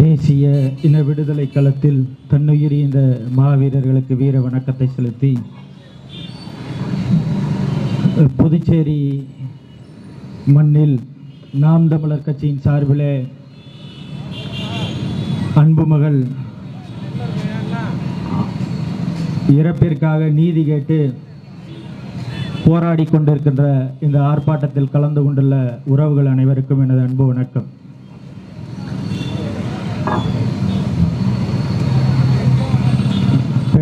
தேசிய இன விடுதலை களத்தில் தன்னுயிரி இந்த மாவீரர்களுக்கு வீர வணக்கத்தை செலுத்தி புதுச்சேரி மண்ணில் நாம் தமிழர் கட்சியின் சார்பிலே அன்பு மகள் இறப்பிற்காக நீதி கேட்டு போராடி கொண்டிருக்கின்ற இந்த ஆர்ப்பாட்டத்தில் கலந்து கொண்டுள்ள உறவுகள் அனைவருக்கும் எனது அன்பு வணக்கம்.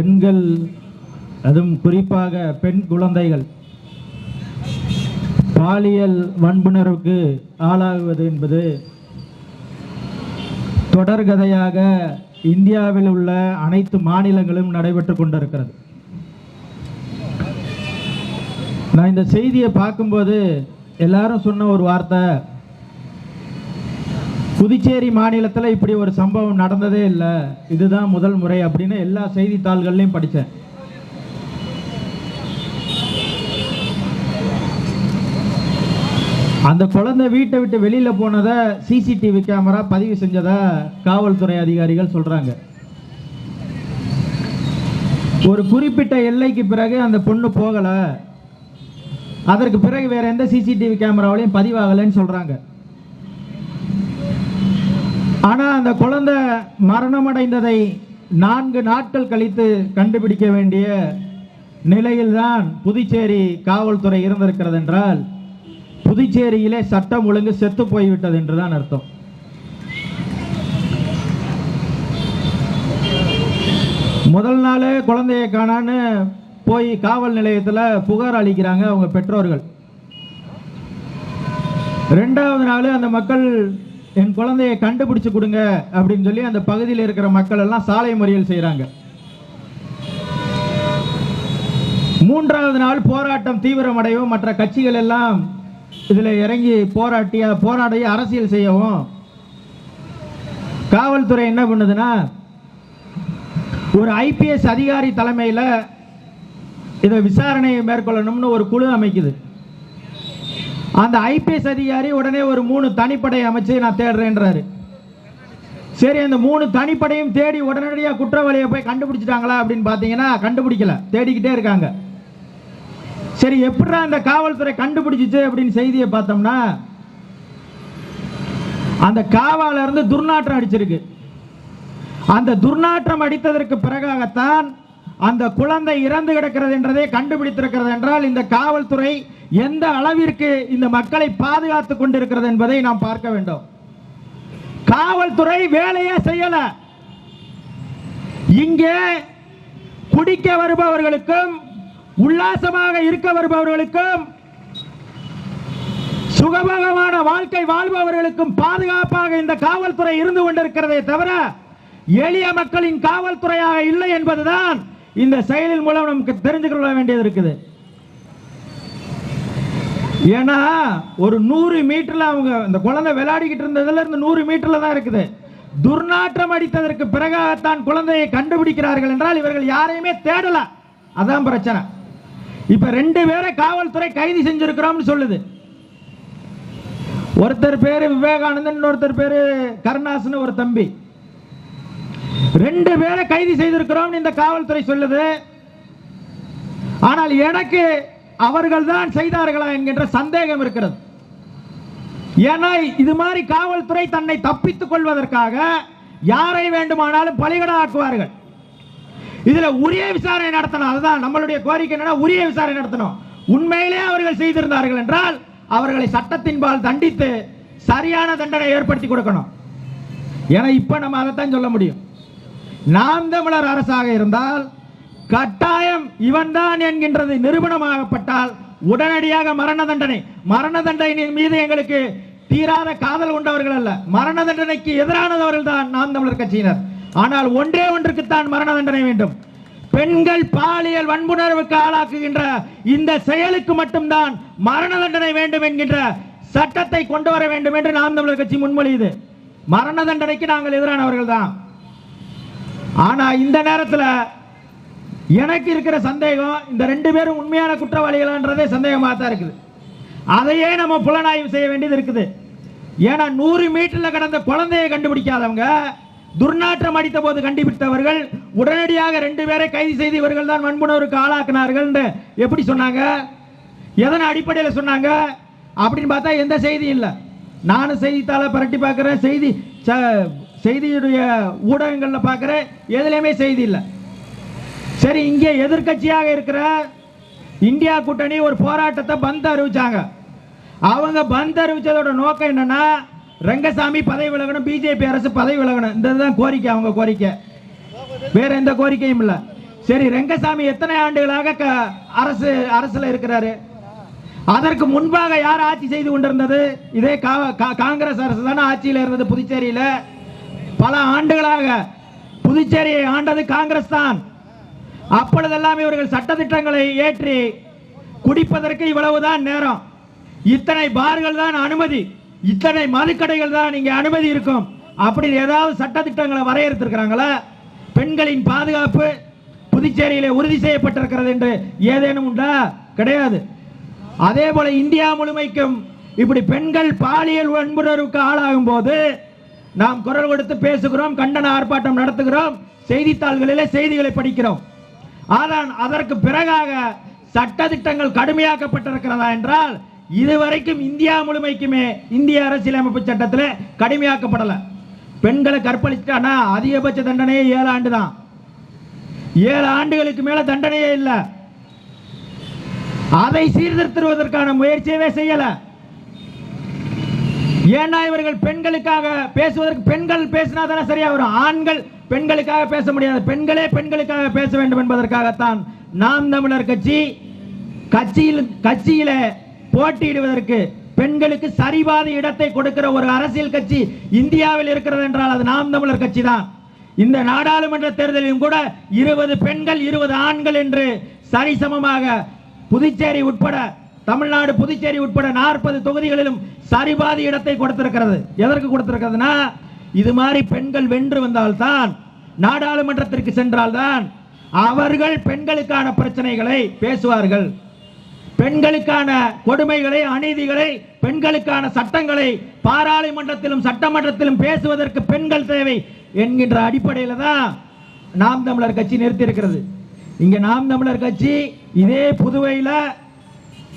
பெண்கள் அதுவும் குறிப்பாக பெண் குழந்தைகள் பாலியல் வன்புணர்வுக்கு ஆளாகுவது என்பது தொடர்கதையாக இந்தியாவில் உள்ள அனைத்து மாநிலங்களும் நடைபெற்று கொண்டிருக்கிறது. நான் இந்த செய்தியை பார்க்கும்போது எல்லாரும் சொன்ன ஒரு வார்த்தை புதுச்சேரி மாநிலத்தில் இப்படி ஒரு சம்பவம் நடந்ததே இல்லை. இதுதான் முதல் முறை அப்படின்னு எல்லா செய்தித்தாள்கள்லையும் படித்தேன் அந்த குழந்தை வீட்டை விட்டு வெளியில் போனதை சிசிடிவி கேமரா பதிவு செஞ்சதை காவல்துறை அதிகாரிகள் சொல்கிறாங்க ஒரு குறிப்பிட்ட எல்லைக்கு பிறகு அந்த பொண்ணு போகலை. அதற்கு பிறகு வேறு எந்த சிசிடிவி கேமராவிலையும் பதிவாகலைன்னு சொல்கிறாங்க ஆனால் அந்த குழந்தை மரணமடைந்ததை நான்கு நாட்கள் கழித்து கண்டுபிடிக்க வேண்டிய நிலையில்தான் புதுச்சேரி காவல்துறை இருந்திருக்கிறது என்றால் புதுச்சேரியிலே சட்டம் ஒழுங்கு செத்து போய்விட்டது என்றுதான் அர்த்தம். முதல் நாள் குழந்தையை காணான்னு போய் காவல் நிலையத்தில் புகார் அளிக்கிறாங்க அவங்க பெற்றோர்கள். ரெண்டாவது நாள் அந்த மக்கள் என் குழந்தையை கண்டுபிடிச்சு கொடுங்க அப்படின்னு சொல்லி அந்த பகுதியில் இருக்கிற மக்கள் எல்லாம் சாலை மறியல் செய்கிறாங்க மூன்றாவது நாள் போராட்டம் தீவிரமடையவும் மற்ற கட்சிகள் எல்லாம் இதில் இறங்கி போராட்டி போராடி அரசியல் செய்யவும். காவல்துறை என்ன பண்ணுதுன்னா ஒரு ஐபிஎஸ் அதிகாரி தலைமையில் இதை விசாரணையை மேற்கொள்ளணும்னு ஒரு குழு அமைக்குது. அந்த ஐபிஎஸ் அதிகாரி உடனே ஒரு மூணு தனிப்படை அமைச்சு நான் தேடுறேன்றாரு. சரி அந்த மூணு தனிப்படையும் தேடி உடனடியாக குற்றவாளியை போய் கண்டுபிடிச்சிட்டாங்களா அப்படின்னு பார்த்தீங்கன்னா கண்டுபிடிக்கல. தேடிக்கிட்டே இருக்காங்க. சரி எப்படா அந்த காவல்துறை கண்டுபிடிச்சிச்சு அப்படின்னு செய்தியை பார்த்தோம்னா அந்த காவால இருந்து துர்நாற்றம் அடிச்சிருக்கு. அந்த துர்நாற்றம் அடித்ததற்கு பிறகாகத்தான் அந்த குழந்தை இறந்து கிடக்கிறது என்றதை கண்டுபிடித்திருக்கிறது என்றால் இந்த காவல்துறை எந்த அளவிற்கு இந்த மக்களை பாதுகாத்துக் கொண்டிருக்கிறது என்பதை நாம் பார்க்க வேண்டும். காவல்துறை வேலையே செய்யல. இங்கே குடிக்க வருபவர்களுக்கும் உல்லாசமாக இருக்க வருபவர்களுக்கும் சுகபகமான வாழ்க்கை வாழ்பவர்களுக்கும் பாதுகாப்பாக இந்த காவல்துறை இருந்து கொண்டிருக்கிறதே தவிர எளிய மக்களின் காவல்துறையாக இல்லை என்பதுதான் இந்த செயலின் மூலம் நமக்கு தெரிந்து கொள்ள வேண்டியது இருக்குது. ஏன்னா ஒரு நூறு மீட்டர்ல அவங்க இந்த குழந்தை விளையாடிக்கிட்டு இருந்ததுல இருந்து நூறு மீட்டர்ல தான் இருக்குது. துர்நாற்றம் அடித்ததற்கு பிறகாகத்தான் குழந்தையை கண்டுபிடிக்கிறார்கள் என்றால் இவர்கள் யாரையுமே தேடல. அதான் பிரச்சனை. இப்ப ரெண்டு பேரை காவல்துறை கைது செஞ்சிருக்கிறோம்னு சொல்லுது. ஒருத்தர் பேரு விவேகானந்தன் இன்னொருத்தர் பேரு கருணாசன் ஒரு தம்பி. ரெண்டு பேரை கைது செய்திருக்கிறோம் இந்த காவல்துறை சொல்லுது. ஆனால் எனக்கு அவர்கள் தான் செய்தார்களா என்கின்ற சந்தேகம் இருக்கிறது. ஏன்னா இது மாதிரி காவல்துறை தன்னை தப்பித்துக் கொள்வதற்காக யாரை வேண்டுமானாலும் பலிகடா ஆக்குவார்கள் இதுல உரிய விசாரணை நடத்தணும். அதுதான் நம்மளுடைய கோரிக்கை என்னன்னா உரிய விசாரணை நடத்தணும். உண்மையிலே அவர்கள் செய்திருந்தார்கள் என்றால் அவர்களை சட்டத்தின்பால் தண்டித்து சரியான தண்டனை ஏற்படுத்தி கொடுக்கணும். ஏன்னா இப்ப நம்ம அதைத்தான் சொல்ல முடியும். நாம் தமிழர் அரசாக இருந்தால் கட்டாயம் இவன்தான் என்கின்றது நிரூபணமாகப்பட்டால் உடனடியாக மரண தண்டனை. மரண தண்டனையின் மீது எங்களுக்கு தீராத காதல் கொண்டவர்கள் அல்ல. மரண தண்டனைக்கு எதிரானவர்கள் தான் நாம் தமிழர் கட்சியினர். ஆனால் ஒன்றே ஒன்றுக்குத்தான் மரண தண்டனை வேண்டும். பெண்கள் பாலியல் வன்புணர்வுக்கு ஆளாக்குகின்ற இந்த செயலுக்கு மட்டும்தான் மரண தண்டனை வேண்டும் என்கின்ற சட்டத்தை கொண்டு வர வேண்டும் என்று நாம் தமிழர் கட்சி முன்மொழியுது. மரண தண்டனைக்கு நாங்கள் எதிரானவர்கள் தான் ஆனா இந்த நேரத்தில் எனக்கு இருக்கிற சந்தேகம் இந்த ரெண்டு பேரும் உண்மையான குற்றவாளிகளான்றதே சந்தேகமாக தான் இருக்குது. அதையே நம்ம புலனாய்வு செய்ய வேண்டியது இருக்குது. ஏன்னா நூறு மீட்டரில் கடந்த குழந்தையை கண்டுபிடிக்காதவங்க துர்நாற்றம் அடித்த போது கண்டுபிடித்தவர்கள் உடனடியாக ரெண்டு பேரை கைது செய்து இவர்கள் தான் வன்புணர்வுக்கு ஆளாக்கினார்கள் எப்படி சொன்னாங்க? எதன் அடிப்படையில் சொன்னாங்க? அப்படின்னு பார்த்தா எந்த செய்தியும் இல்லை. நானும் செய்தித்தாளை பரட்டி பார்க்குறேன். செய்தி ச- செய்தியுடைய ஊடகங்களில் பார்க்குறேன் எதுலேயுமே செய்தி இல்லை. சரி இங்கே எதிர்க்கட்சியாக இருக்கிற இந்தியா கூட்டணி ஒரு போராட்டத்தை பந்த் அறிவிச்சாங்க. அவங்க பந்த் அறிவிச்சதோட நோக்கம் என்னன்னா ரங்கசாமி பதவி விலகணும் பிஜேபி அரசு பதவி விலகணும். இந்த தான் கோரிக்கை அவங்க கோரிக்கை. வேற எந்த கோரிக்கையும் இல்லை. சரி ரங்கசாமி எத்தனை ஆண்டுகளாக க- அரசு அரசில் இருக்கிறாரு? அதற்கு முன்பாக யார் ஆட்சி செய்து கொண்டிருந்தது? இதே கா- கா- காங்கிரஸ் அரசு தானே ஆட்சியில் இருந்தது புதுச்சேரியில். பல ஆண்டுகளாக புதுச்சேரியை ஆண்டது காங்கிரஸ் தான். அப்பொழுதெல்லாம் இவர்கள் சட்டத்திட்டங்களை ஏற்றி குடிப்பதற்கு இவ்வளவுதான் நேரம். இத்தனை பார்கள் தான் அனுமதி. இத்தனை மதுக்கடைகள் தான் இங்கே அனுமதி இருக்கும். அப்படி ஏதாவது சட்டத்திட்டங்களை வரையறுத்திருக்கிறாங்களா? பெண்களின் பாதுகாப்பு புதுச்சேரியில் உறுதி செய்யப்பட்டிருக்கிறது என்று ஏதேனும் உண்டா? கிடையாது. அதே போல இந்தியா முழுமைக்கும் இப்படி பெண்கள் பாலியல் வன்புணர்வுக்கு ஆளாகும் போது நாம் குரல் கொடுத்து பேசுகிறோம் கண்டன ஆர்ப்பாட்டம் நடத்துகிறோம் செய்தித்தாள்களிலே செய்திகளை படிக்கிறோம். ஆனால் அதற்கு பிறகாக சட்டதிட்டங்கள் கடுமையாக்கப்பட்டிருக்கிறதா என்றால் இதுவரைக்கும் இந்தியா முழுமைக்குமே இந்திய அரசியலமைப்பு சட்டத்தில் கடுமையாக்கப்படலை. பெண்களை கற்பழிச்சிட்டானா? அதிகபட்ச தண்டனையே ஏழு ஆண்டு தான். ஏழு ஆண்டுகளுக்கு மேல தண்டனையே இல்லை. அதை சீர்திருத்துவதற்கான முயற்சியவே செய்யலை. ஏன்னா இவர்கள் பெண்களுக்காக பேசுவதற்கு பெண்கள் பேசினா தானே சரியா வரும்? ஆண்கள் பெண்களுக்காக பேச முடியாது. பெண்களே பெண்களுக்காக பேச வேண்டும் என்பதற்காகத்தான் நாம் தமிழர் கட்சி கட்சியில் கட்சியில போட்டியிடுவதற்கு பெண்களுக்கு சரிபாத இடத்தை கொடுக்கிற ஒரு அரசியல் கட்சி இந்தியாவில் இருக்கிறது என்றால் அது நாம் தமிழர் கட்சி தான் இந்த நாடாளுமன்ற தேர்தலிலும் கூட இருபது பெண்கள் இருபது ஆண்கள் என்று சரிசமமாக புதுச்சேரி உட்பட தமிழ்நாடு புதுச்சேரி உட்பட நாற்பது தொகுதிகளிலும் சரிபாதி இடத்தை கொடுத்திருக்கிறது. எதற்கு கொடுத்திருக்கிறதுனா இது மாதிரி பெண்கள் வென்று வந்தால்தான் நாடாளுமன்றத்திற்கு சென்றால்தான் அவர்கள் பெண்களுக்கான பிரச்சனைகளை பேசுவார்கள். பெண்களுக்கான கொடுமைகளை அநீதிகளை பெண்களுக்கான சட்டங்களை பாராளுமன்றத்திலும் சட்டமன்றத்திலும் பேசுவதற்கு பெண்கள் தேவை என்கின்ற அடிப்படையில் தான் நாம் தமிழர் கட்சி நிறுத்தி இருக்கிறது நாம் தமிழர் கட்சி இதே புதுவையில்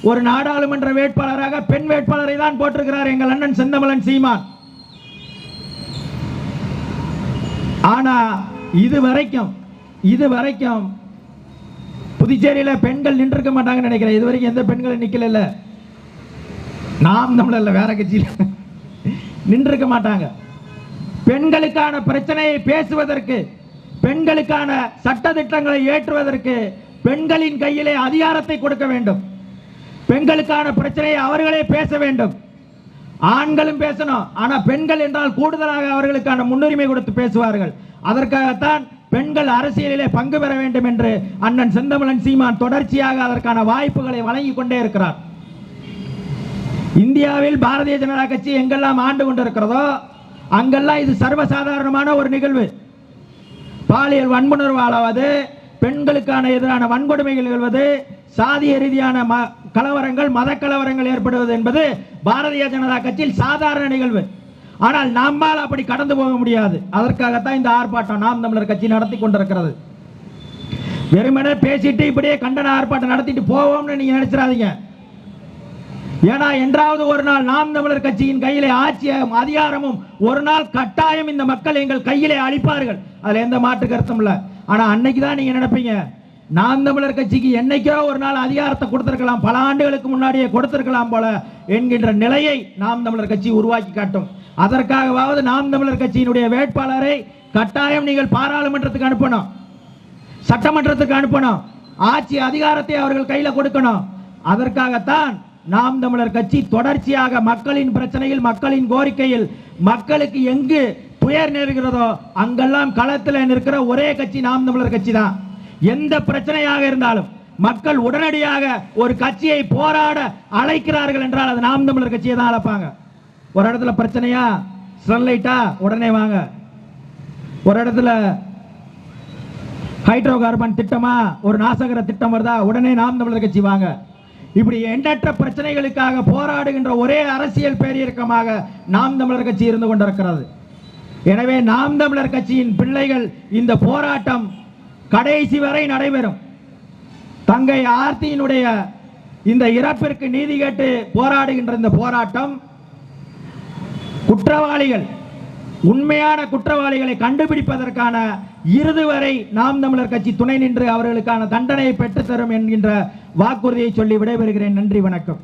ஒரு நாடாளுமன்ற வேட்பாளராக பெண் வேட்பாளரை தான் போட்டிருக்கிறார் எங்கள் அண்ணன் செந்தமலன் சீமான். ஆனா இது வரைக்கும் இது வரைக்கும் புதுச்சேரியில் பெண்கள் நின்றுக்க மாட்டாங்கன்னு நினைக்கிறேன். இது வரைக்கும் எந்த பெண்களும் நிற்கல நாம் தமிழல்ல வேற கட்சியில் நின்றுக்க மாட்டாங்க. பெண்களுக்கான பிரச்சனையை பேசுவதற்கு பெண்களுக்கான சட்ட திட்டங்களை ஏற்றுவதற்கு பெண்களின் கையிலே அதிகாரத்தை கொடுக்க வேண்டும். பெண்களுக்கான பிரச்சனையை அவர்களே பேச வேண்டும். ஆண்களும் பேசணும். ஆனா பெண்கள் என்றால் கூடுதலாக அவர்களுக்கான முன்னுரிமை கொடுத்து பேசுவார்கள். அதற்காகத்தான் பெண்கள் அரசியலிலே பங்கு பெற வேண்டும் என்று அண்ணன் செந்தமலன் சீமான் தொடர்ச்சியாக அதற்கான வாய்ப்புகளை வழங்கி கொண்டே இருக்கிறார். இந்தியாவில் பாரதிய ஜனதா கட்சி எங்கெல்லாம் ஆண்டு கொண்டிருக்கிறதோ அங்கெல்லாம் இது சர்வசாதாரணமான ஒரு நிகழ்வு. பாலியல் வன்புணர்வாலாவது பெண்களுக்கான எதிரான வன்கொடுமைகள் நிகழ்வது சாதிய ரீதியான ம கலவரங்கள் மத கலவரங்கள் ஏற்படுவது என்பது பாரதிய ஜனதா கட்சியில் சாதாரண நிகழ்வு. ஆனால் நம்மால் அப்படி கடந்து போக முடியாது. அதற்காகத்தான் இந்த ஆர்ப்பாட்டம் நாம் தமிழர் கட்சி நடத்தி கொண்டிருக்கிறது. வெறுமனே பேசிட்டு இப்படியே கண்டன ஆர்ப்பாட்டம் நடத்திட்டு போவோம்னு நீங்க நினைச்சிடாதீங்க. ஏன்னா என்றாவது ஒரு நாள் நாம் தமிழர் கட்சியின் கையிலே ஆட்சியும் அதிகாரமும் ஒரு நாள் கட்டாயம் இந்த மக்கள் எங்கள் கையிலே அழிப்பார்கள் அதுல எந்த மாற்று கருத்தும் இல்லை. ஆனா அன்னைக்கு தான் நீங்க நினைப்பீங்க நாம் தமிழர் கட்சிக்கு என்னைக்கோ ஒரு நாள் அதிகாரத்தை கொடுத்திருக்கலாம். பல ஆண்டுகளுக்கு முன்னாடியே கொடுத்திருக்கலாம் போல என்கின்ற நிலையை நாம் தமிழர் கட்சி உருவாக்கி காட்டும். அதற்காகவாவது நாம் தமிழர் கட்சியினுடைய வேட்பாளரை கட்டாயம் நீங்கள் பாராளுமன்றத்துக்கு அனுப்பணும். சட்டமன்றத்துக்கு அனுப்பணும். ஆட்சி அதிகாரத்தை அவர்கள் கையில் கொடுக்கணும். அதற்காகத்தான் நாம் தமிழர் கட்சி தொடர்ச்சியாக மக்களின் பிரச்சனையில் மக்களின் கோரிக்கையில் மக்களுக்கு எங்கு துயர் நேர்கிறதோ அங்கெல்லாம் களத்தில் நிற்கிற ஒரே கட்சி நாம் தமிழர் கட்சி தான் எந்த பிரச்சனையாக இருந்தாலும் மக்கள் உடனடியாக ஒரு கட்சியை போராட அழைக்கிறார்கள் என்றால் அது நாம் தமிழர் கட்சியை தான் அழைப்பாங்க. ஒரு இடத்துல பிரச்சனையா? ஸ்டெர்லைட்டா உடனே வாங்க. ஒரு இடத்துல ஹைட்ரோ கார்பன் திட்டமா? ஒரு நாசகர திட்டம் வருதா? உடனே நாம் தமிழர் கட்சி வாங்க. இப்படி எண்ணற்ற பிரச்சனைகளுக்காக போராடுகின்ற ஒரே அரசியல் பேரியக்கமாக நாம் தமிழர் கட்சி இருந்து கொண்டிருக்கிறது. எனவே நாம் தமிழர் கட்சியின் பிள்ளைகள் இந்த போராட்டம் கடைசி வரை நடைபெறும். தங்கை ஆர்த்தியினுடைய இந்த இறப்பிற்கு நீதி கேட்டு போராடுகின்ற இந்த போராட்டம் குற்றவாளிகள் உண்மையான குற்றவாளிகளை கண்டுபிடிப்பதற்கான இறுதி வரை நாம் தமிழர் கட்சி துணை நின்று அவர்களுக்கான தண்டனையை பெற்றுத்தரும் என்கின்ற வாக்குறுதியை சொல்லி விடைபெறுகிறேன். நன்றி வணக்கம்.